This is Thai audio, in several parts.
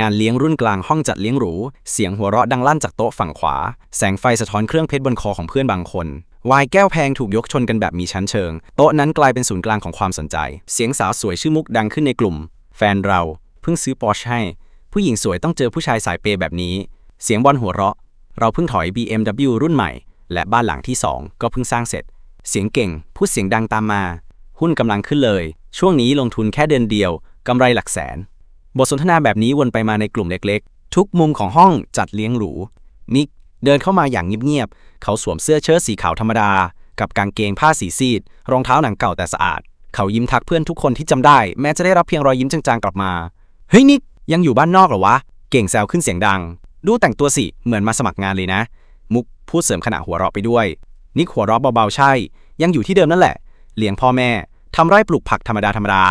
งานเลี้ยงรุ่นกลางห้องจัดเลี้ยงหรู เสียงหัวเราะดังลั่นจากโต๊ะฝั่งขวา แสงไฟสะท้อนเครื่องเพชรบนคอของเพื่อนบางคนวายแก้วแพงถูกยกชนกันแบบมีชั้นเชิง โต๊ะนั้นกลายเป็นศูนย์กลางของความสนใจ เสียงสาวสวยชื่อมุกดังขึ้นในกลุ่ม แฟนเราเพิ่งซื้อปอร์ชให้ ผู้หญิงสวยต้องเจอผู้ชายสายเปย์แบบนี้ เสียงบอลหัวเราะ เราเพิ่งถอย BMW รุ่นใหม่ และบ้านหลังที่สองก็เพิ่งสร้างเสร็จ เสียงเก่ง พูดเสียงดังตามมา หุ้นกำลังขึ้นเลย ช่วงนี้ลงทุนแค่เดือนเดียวกำไรหลักแสน บทสนทนาแบบนี้วนไปมาในกลุ่มเล็กๆ ทุกมุมของห้องจัดเลี้ยงหรู มิกเดินเข้ามาอย่างเงียบๆ เขาสวมเสื้อเชิ้ตสีขาวธรรมดา กับกางเกงผ้าสีซีด รองเท้าหนังเก่าแต่สะอาด เขายิ้มทักเพื่อนทุกคนที่จำได้ แม้จะได้รับเพียงรอยยิ้มจางๆกลับมา เฮ้ยนิกยังอยู่บ้านนอกเหรอวะ เก่งแซวขึ้นเสียงดัง ดูแต่งตัวสิเหมือนมาสมัครงานเลยนะ มุกพูดเสริมขณะหัวเราะไปด้วย นิกหัวเราะเบาๆใช่ ยังอยู่ที่เดิมนั่นแหละ เลี้ยงพ่อแม่ทำไร่ปลูกผักธรรมดาธรรมดา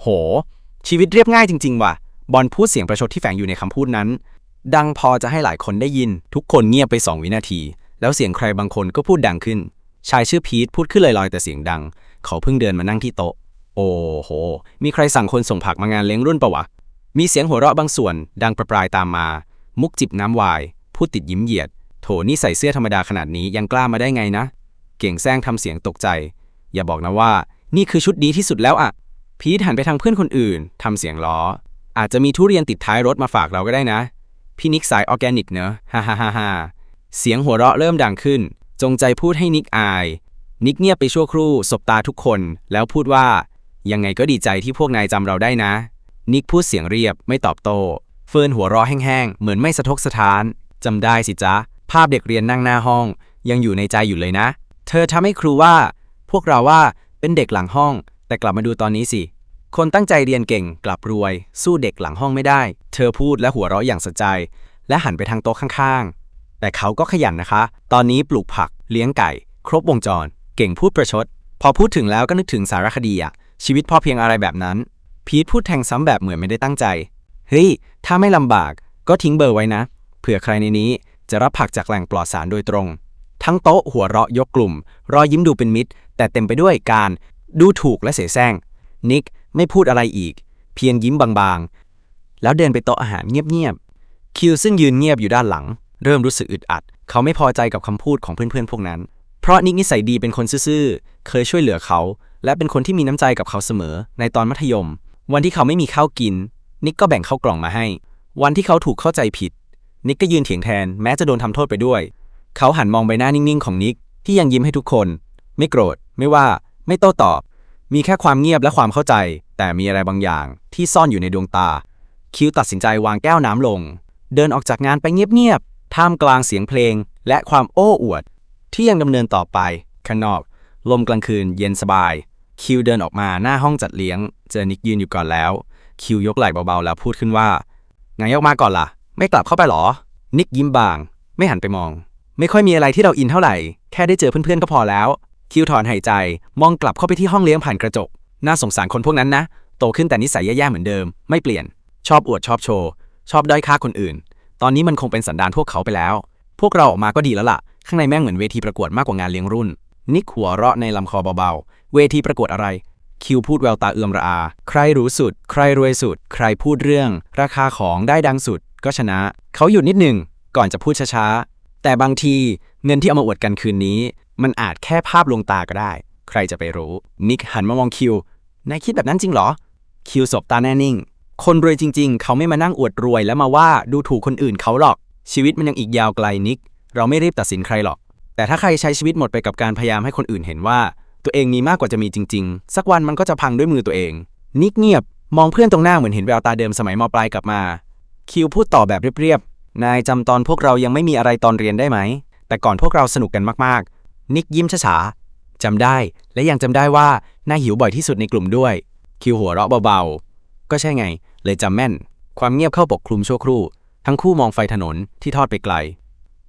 โห ชีวิตเรียบง่ายจริง ๆ ว่ะ บอลพูดเสียงประชดที่แฝงอยู่ในคำพูดนั้น ดังพอจะให้หลายคนได้ยิน ทุกคนเงียบไปสองวินาที แล้วเสียงใครบางคนก็พูดดังขึ้น ชายชื่อพีทพูดขึ้นลอยๆแต่เสียงดัง เขาเพิ่งเดินมานั่งที่โต๊ะ โอ้โห มีใครสั่งคนส่งผักมางานเลี้ยงรุ่นปะวะ มีเสียงหัวเราะบางส่วน ดังประปรายตามมา มุกจิบน้ำวาย พูดติดยิ้มเหยียด โถนี่ใส่เสื้อธรรมดาขนาดนี้ยังกล้ามาได้ไงนะ เก่งแซงทำเสียงตกใจ อย่าบอกนะว่า นี่คือชุดดีที่สุดแล้วอะ พีทหันไปทางเพื่อนคนอื่น ทำเสียงล้อ อาจจะมีทุเรียนติดท้ายรถมาฝากเราก็ได้นะ พี่นิกสายออร์แกนิกเนอะฮ่าฮ่าฮ่าฮ่าเสียงหัวเราะเริ่มดังขึ้น จงใจพูดให้นิกอาย นิกเงียบไปชั่วครู่ สบตาทุกคน แล้วพูดว่า ยังไงก็ดีใจที่พวกนายจำเราได้นะ นิกพูดเสียงเรียบไม่ตอบโต้ เฟิร์นหัวเราะแห้งๆ เหมือนไม่สะทกสะท้าน จำได้สิจ๊ะ ภาพเด็กเรียนนั่งหน้าห้อง ยังอยู่ในใจอยู่เลยนะ เธอทำให้ครูว่า พวกเราว่าเป็นเด็กหลังห้อง แต่กลับมาดูตอนนี้สิ คนตั้งใจเรียนเก่งกลับรวย สู้เด็กหลังห้องไม่ได้ เธอพูดและหัวเราะอย่างสะใจ และหันไปทางโต๊ะข้างๆ แต่เขาก็ขยันนะคะ ตอนนี้ปลูกผักเลี้ยงไก่ ครบวงจร เก่งพูดประชด พอพูดถึงแล้วก็นึกถึงสารคดีอะชีวิตพอเพียงอะไรแบบนั้น พีทพูดแทงซ้ำแบบเหมือนไม่ได้ตั้งใจ เฮ้ย ถ้าไม่ลำบากก็ทิ้งเบอร์ไว้นะ เผื่อใครในนี้จะรับผักจากแหล่งปลอดสารโดยตรง ทั้งโต๊ะหัวเราะยกกลุ่ม รอยยิ้มดูเป็นมิตร แต่เต็มไปด้วยการ ดูถูกและเสแสร้ง นิกไม่พูดอะไรอีก เพียงยิ้มบางๆ แล้วเดินไปโต๊ะอาหารเงียบๆ คิวซึ่งยืนเงียบอยู่ด้านหลัง เริ่มรู้สึกอึดอัด เขาไม่พอใจกับคำพูดของเพื่อนๆ พวกนั้น เพราะนิกนิสัยดีเป็นคนซื่อๆ เคยช่วยเหลือเขา และเป็นคนที่มีน้ำใจกับเขาเสมอ ในตอนมัธยม วันที่เขาไม่มีข้าวกิน นิกก็แบ่งข้าวกล่องมาให้ วันที่เขาถูกเข้าใจผิด นิกก็ยืนเถียงแทนแม้จะโดนทำโทษไปด้วย เขาหันมองใบหน้านิ่งๆ ของนิกที่ยังยิ้มให้ทุกคน ไม่โกรธไม่ว่า ไม่โต้ตอบ มีแค่ความเงียบและความเข้าใจ แต่มีอะไรบางอย่างที่ซ่อนอยู่ในดวงตา คิวตัดสินใจวางแก้วน้ำลง เดินออกจากงานไปเงียบๆ ท่ามกลางเสียงเพลง และความโอ้อวด ที่ยังดำเนินต่อไปข้างนอก ลมกลางคืนเย็นสบาย คิวเดินออกมาหน้าห้องจัดเลี้ยง เจอนิกยืนอยู่ก่อนแล้ว คิวยกไหล่เบาๆแล้วพูดขึ้นว่าไงออกมาก่อนล่ะ ไม่กลับเข้าไปหรอ นิกยิ้มบาง ไม่หันไปมอง ไม่ค่อยมีอะไรที่เราอินเท่าไหร่ แค่ได้เจอเพื่อนๆก็พอแล้ว คิวถอนหายใจ มองกลับเข้าไปที่ห้องเลี้ยงผ่านกระจก น่าสงสารคนพวกนั้นนะ โตขึ้นแต่นิสัยแย่ๆเหมือนเดิม ไม่เปลี่ยน ชอบอวดชอบโชว์ ชอบด้อยค่าคนอื่น ตอนนี้มันคงเป็นสันดานพวกเขาไปแล้ว พวกเราออกมาก็ดีแล้วล่ะ ข้างในแม่งเหมือนเวทีประกวดมากกว่างานเลี้ยงรุ่น นิกหัวเราะในลำคอเบาๆ เวทีประกวดอะไร คิวพูดแววตาเอื่อมระอา ใครรู้สุด ใครรวยสุด ใครพูดเรื่อง ราคาของได้ดังสุด ก็ชนะ เขาหยุดนิดหนึ่งก่อนจะพูดช้าๆแต่บางทีเงินที่เอามาอวดกันคืนนี้ มันอาจแค่ภาพลวงตาก็ได้ ใครจะไปรู้ นิกหันมามองคิวนายคิดแบบนั้นจริงเหรอ คิวสบตาแน่นิ่ง คนรวยจริง ๆ เขาไม่มานั่งอวดรวยแล้วมาว่าดูถูกคนอื่นเขาหรอก ชีวิตมันยังอีกยาวไกลนิก เราไม่รีบตัดสินใครหรอก แต่ถ้าใครใช้ชีวิตหมดไปกับการพยายามให้คนอื่นเห็นว่า ตัวเองมีมากกว่าจะมีจริง ๆ สักวันมันก็จะพังด้วยมือตัวเอง นิกเงียบ มองเพื่อนตรงหน้าเหมือนเห็นแววตาเดิมสมัยมปลายกลับมา คิวพูดต่อแบบเรียบๆ นายจำตอนพวกเรายังไม่มีอะไรตอนเรียนได้ไหม แต่ก่อนพวกเราสนุกกันมากๆ นิกยิ้มช้าๆจำได้และยังจำได้ว่าน่าหิวบ่อยที่สุดในกลุ่มด้วย คิวหัวเราะเบาๆ ก็ใช่ไง เลยจำแม่น ความเงียบเข้าปกคลุมชั่วครู่ ทั้งคู่มองไฟถนนที่ทอดไปไกล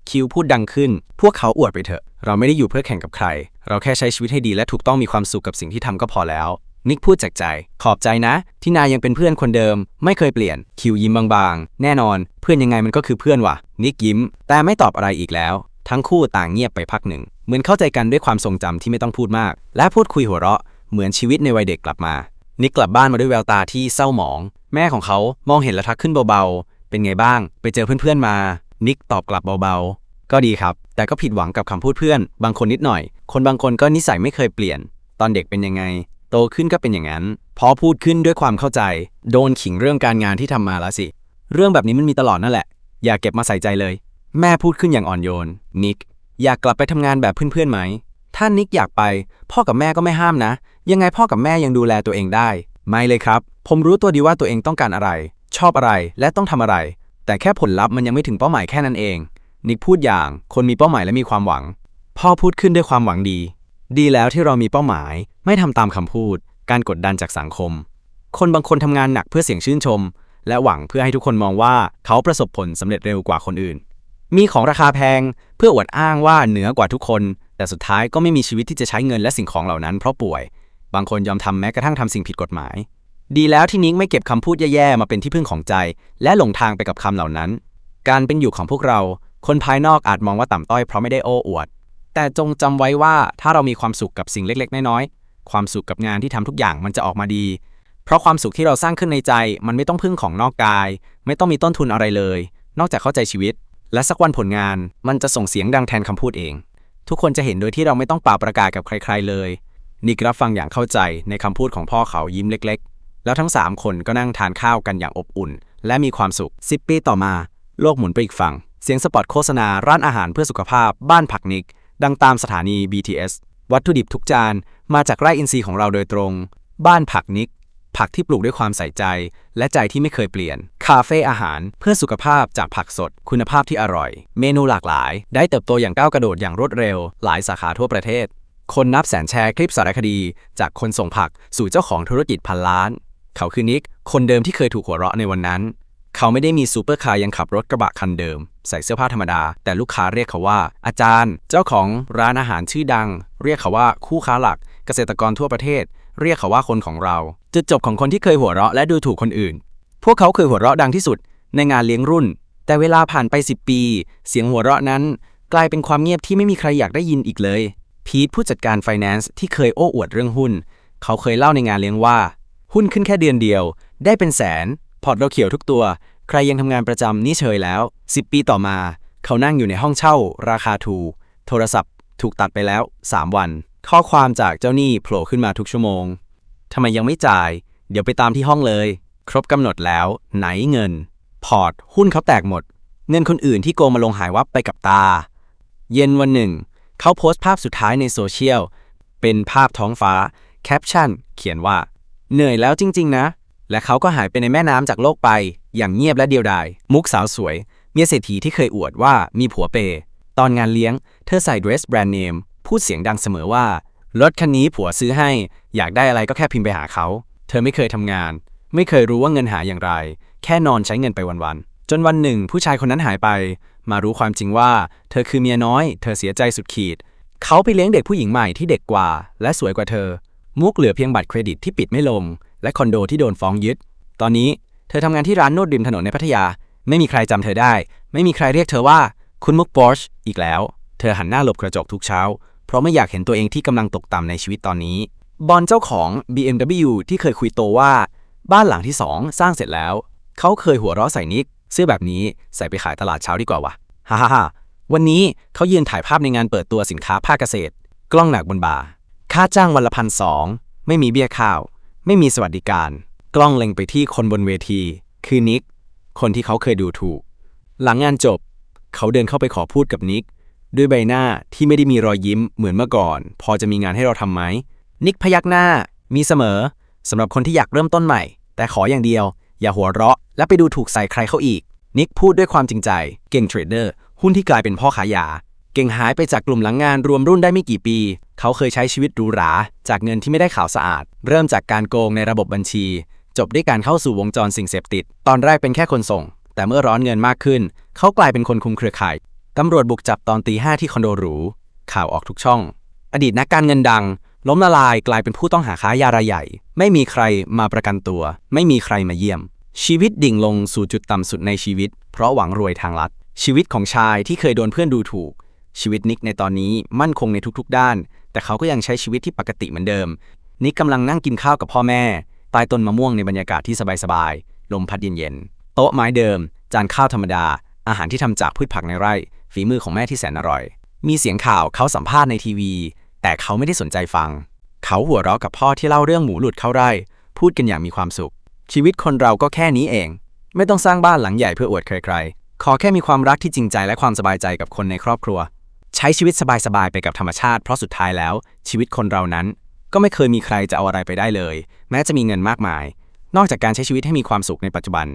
คิวพูดดังขึ้น พวกเขาอวดไปเถอะ เราไม่ได้อยู่เพื่อแข่งกับใคร เราแค่ใช้ชีวิตให้ดีและถูกต้องมีความสุขกับสิ่งที่ทำก็พอแล้วนิกพูดจากใจ ขอบใจนะ ที่นายยังเป็นเพื่อนคนเดิม ไม่เคยเปลี่ยน คิวยิ้มบางๆ แน่นอน เพื่อนยังไงมันก็คือเพื่อนวะนิกยิ้ม แต่ไม่ตอบอะไรอีกแล้ว ทั้งคู่ต่างเงียบไปพักหนึ่ง เหมือนเข้าใจกันด้วยความทรงจำที่ไม่ต้องพูดมาก และพูดคุยหัวเราะ เหมือนชีวิตในวัยเด็กกลับมา นิกกลับบ้านมาด้วยแววตาที่เศร้าหมอง แม่ของเขามองเห็นและทักขึ้นเบาๆ เป็นไงบ้าง ไปเจอเพื่อนๆมา นิกตอบกลับเบาๆ ก็ดีครับ แต่ก็ผิดหวังกับคำพูดเพื่อน บางคนนิดหน่อย คนบางคนก็นิสัยไม่เคยเปลี่ยน ตอนเด็กเป็นยังไง โตขึ้นก็เป็นอย่างนั้น พอพูดขึ้นด้วยความเข้าใจ โดนขิงเรื่องการงานที่ทำมาแล้วสิ เรื่องแบบนี้มันมีตลอดนั่นแหละ อย่าเก็บมาใส่ใจเลย แม่พูดขึ้นอย่างอ่อนโยน นิก อยากกลับไปทำงานแบบเพื่อนๆไหม ถ้านิกอยากไป พ่อกับแม่ก็ไม่ห้ามนะ ยังไงพ่อกับแม่ยังดูแลตัวเองได้ ไม่เลยครับ ผมรู้ตัวดีว่าตัวเองต้องการอะไร ชอบอะไรและต้องทำอะไร แต่แค่ผลลัพธ์มันยังไม่ถึงเป้าหมายแค่นั้นเอง นิกพูดอย่างคนมีเป้าหมายและมีความหวัง พ่อพูดขึ้นด้วยความหวังดี ดีแล้วที่เรามีเป้าหมาย ไม่ทำตามคำพูด การกดดันจากสังคม คนบางคนทำงานหนักเพื่อเสียงชื่นชม และหวังเพื่อให้ทุกคนมองว่าเขาประสบผลสำเร็จเร็วกว่าคนอื่น มีของราคาแพงเพื่ออวดอ้างว่าเหนือกว่าทุกคน แต่สุดท้ายก็ไม่มีชีวิตที่จะใช้เงินและสิ่งของเหล่านั้นเพราะป่วย บางคนยอมทำแม้กระทั่งทำสิ่งผิดกฎหมาย ดีแล้วที่นิกไม่เก็บคำพูดแย่ๆมาเป็นที่พึ่งของใจ และหลงทางไปกับคำเหล่านั้น การเป็นอยู่ของพวกเรา คนภายนอกอาจมองว่าต่ำต้อยเพราะไม่ได้โอ้อวด แต่จงจำไว้ว่าถ้าเรามีความสุขกับสิ่งเล็กๆ น้อยๆความสุขกับงานที่ทำทุกอย่างมันจะออกมาดี เพราะความสุขที่เราสร้างขึ้นในใจ มันไม่ต้องพึ่งของนอกกาย ไม่ต้องมีต้นทุนอะไรเลย นอกจากเข้าใจชีวิต และสักวันผลงานมันจะส่งเสียงดังแทนคำพูดเอง ทุกคนจะเห็นโดยที่เราไม่ต้องป่าประกาศกับใคร ๆ เลยนิกรับฟังอย่างเข้าใจในคำพูดของพ่อเขายิ้มเล็ก ๆ แล้วทั้งสามคนก็นั่งทานข้าวกันอย่างอบอุ่น และมีความสุข 10 ปีต่อมา โลกหมุนไปอีกฝั่ง เสียงสปอตโฆษณาร้านอาหารเพื่อสุขภาพ บ้านผักนิก ดังตามสถานี BTS วัตถุดิบทุกจานมาจากไร่อินทรีย์ของเราโดยตรง บ้านผักนิก ผักที่ปลูกด้วยความใส่ใจ และใจที่ไม่เคยเปลี่ยน คาเฟ่อาหาร เพื่อสุขภาพจากผักสด คุณภาพที่อร่อย เมนูหลากหลาย ได้เติบโตอย่างก้าวกระโดดอย่างรวดเร็ว หลายสาขาทั่วประเทศ คนนับแสนแชร์คลิปสารคดี จากคนส่งผักสู่เจ้าของธุรกิจพันล้าน เขาคือนิก คนเดิมที่เคยถูกหัวเราะในวันนั้น เขาไม่ได้มีซูเปอร์คาร์ยังขับรถกระบะคันเดิม ใส่เสื้อผ้าธรรมดา แต่ลูกค้าเรียกเขาว่า อาจารย์ เจ้าของร้านอาหารชื่อดัง เรียกเขาว่าคู่ค้าหลัก เกษตรกรทั่วประเทศ เรียกเขาว่าคนของเรา จุดจบของคนที่เคยหัวเราะและดูถูกคนอื่น พวกเขาเคยหัวเราะดังที่สุดในงานเลี้ยงรุ่น แต่เวลาผ่านไป 10 ปี เสียงหัวเราะนั้น กลายเป็นความเงียบที่ไม่มีใครอยากได้ยินอีกเลย พีทผู้จัดการไฟแนนซ์ที่เคยโอ้อวดเรื่องหุ้น เขาเคยเล่าในงานเลี้ยงว่า หุ้นขึ้นแค่เดือนเดียว ได้เป็นแสน พอร์ตเราเขียวทุกตัว ใครยังทำงานประจำนี่เฉยแล้ว 10 ปีต่อมา เขานั่งอยู่ในห้องเช่า ราคาถูกโทรศัพท์ ถูกตัดไปแล้ว 3 วัน ข้อความจากเจ้าหนี้โผล่ขึ้นมาทุกชั่วโมง ทำไมยังไม่จ่าย เดี๋ยวไปตามที่ห้องเลย ครบกำหนดแล้ว ไหนเงิน พอร์ต หุ้นเขาแตกหมด เงินคนอื่นที่โกงมาลงหายวับไปกับตา เย็นวันหนึ่ง เขาโพสต์ภาพสุดท้ายในโซเชียล เป็นภาพท้องฟ้า แคปชั่น เขียนว่า เหนื่อยแล้วจริง ๆ นะ และเขาก็หายไปในแม่น้ำจากโลกไป อย่างเงียบและเดียวดาย มุกสาวสวย เมียเศรษฐีที่เคยอวดว่ามีผัวเปย์ตอนงานเลี้ยง เธอใส่เดรสแบรนด์เนม พูดเสียงดังเสมอว่า รถคันนี้ผัวซื้อให้ อยากได้อะไรก็แค่พิมพ์ไปหาเขา เธอไม่เคยทำงาน ไม่เคยรู้ว่าเงินหาอย่างไร แค่นอนใช้เงินไปวันๆ จนวันหนึ่ง ผู้ชายคนนั้นหายไป มารู้ความจริงว่า เธอคือเมียน้อย เธอเสียใจสุดขีด เขาไปเลี้ยงเด็กผู้หญิงใหม่ที่เด็กกว่า และสวยกว่าเธอ มุกเหลือเพียงบัตรเครดิตที่ปิดไม่ลง และคอนโดที่โดนฟ้องยึด ตอนนี้เธอทำงานที่ร้านนวดริมถนนในพัทยา ไม่มีใครจำเธอได้ ไม่มีใครเรียกเธอว่า คุณมุกปอร์ชอีกแล้ว เธอหันหน้าหลบกระจกทุกเช้า เพราะไม่อยากเห็นตัวเองที่กำลังตกต่ำในชีวิตตอนนี้ บอลเจ้าของ BMW ที่เคยคุยโตว่า บ้านหลังที่สองสร้างเสร็จแล้ว เขาเคยหัวเราะใส่นิก เสื้อแบบนี้ใส่ไปขายตลาดเช้าดีกว่าวะฮ่าฮ่าฮ่าวันนี้เขายืนถ่ายภาพในงานเปิดตัวสินค้าภาคเกษตร กล้องหนักบนบ่าค่าจ้างวันละพันสองไม่มีเบี้ยข้าว ไม่มีสวัสดิการ กล้องเล็งไปที่คนบนเวที คือนิก คนที่เขาเคยดูถูก หลังงานจบ เขาเดินเข้าไปขอพูดกับนิก ด้วยใบหน้าที่ไม่ได้มีรอยยิ้มเหมือนเมื่อก่อน พอจะมีงานให้เราทำไหม นิกพยักหน้ามีเสมอสำหรับคนที่อยากเริ่มต้นใหม่ แต่ขออย่างเดียว อย่าหัวเราะ และไปดูถูกใส่ใครเขาอีก นิกพูดด้วยความจริงใจ เก่งเทรดเดอร์หุ้นที่กลายเป็นพ่อขายยา เก่งหายไปจากกลุ่มหลังงานรวมรุ่นได้ไม่กี่ปี เขาเคยใช้ชีวิตหรูหรา จากเงินที่ไม่ได้ข่าวสะอาด เริ่มจากการโกงในระบบบัญชี จบด้วยการเข้าสู่วงจรสิ่งเสพติด ตอนแรกเป็นแค่คนส่ง แต่เมื่อร้อนเงินมากขึ้น เขากลายเป็นคนคุมเครือข่ายตำรวจบุกจับตอนตีห้าที่คอนโดหรูข่าวออกทุกช่อง อดีตนักการเงินดัง ล้มละลายกลายเป็นผู้ต้องหาค้ายารายใหญ่ ไม่มีใครมาประกันตัว ไม่มีใครมาเยี่ยม ชีวิตดิ่งลงสู่จุดต่ำสุดในชีวิต เพราะหวังรวยทางลัด ชีวิตของชายที่เคยโดนเพื่อนดูถูก ชีวิตนิกในตอนนี้มั่นคงในทุกๆ ด้าน แต่เขาก็ยังใช้ชีวิตที่ปกติเหมือนเดิม นิกกำลังนั่งกินข้าวกับพ่อแม่ใต้ต้นมะม่วงในบรรยากาศที่สบายๆลมพัดเย็นๆโต๊ะไม้เดิม จานข้าวธรรมดา อาหารที่ทำจากพืชผักในไร่ ฝีมือของแม่ที่แสนอร่อย มีเสียงข่าวเขาสัมภาษณ์ในทีวี แต่เขาไม่ได้สนใจฟัง เขาหัวเราะกับพ่อที่เล่าเรื่องหมูหลุดเข้าไร่ พูดกันอย่างมีความสุข ชีวิตคนเราก็แค่นี้เอง ไม่ต้องสร้างบ้านหลังใหญ่เพื่ออวดใครๆ ขอแค่มีความรักที่จริงใจและความสบายใจกับคนในครอบครัว ใช้ชีวิตสบายๆไปกับธรรมชาติ เพราะสุดท้ายแล้ว ชีวิตคนเรานั้น ก็ไม่เคยมีใครจะเอาอะไรไปได้เลย แม้จะมีเงินมากมาย นอกจากการใช้ชีวิตให้มีความสุขในปัจจุบัน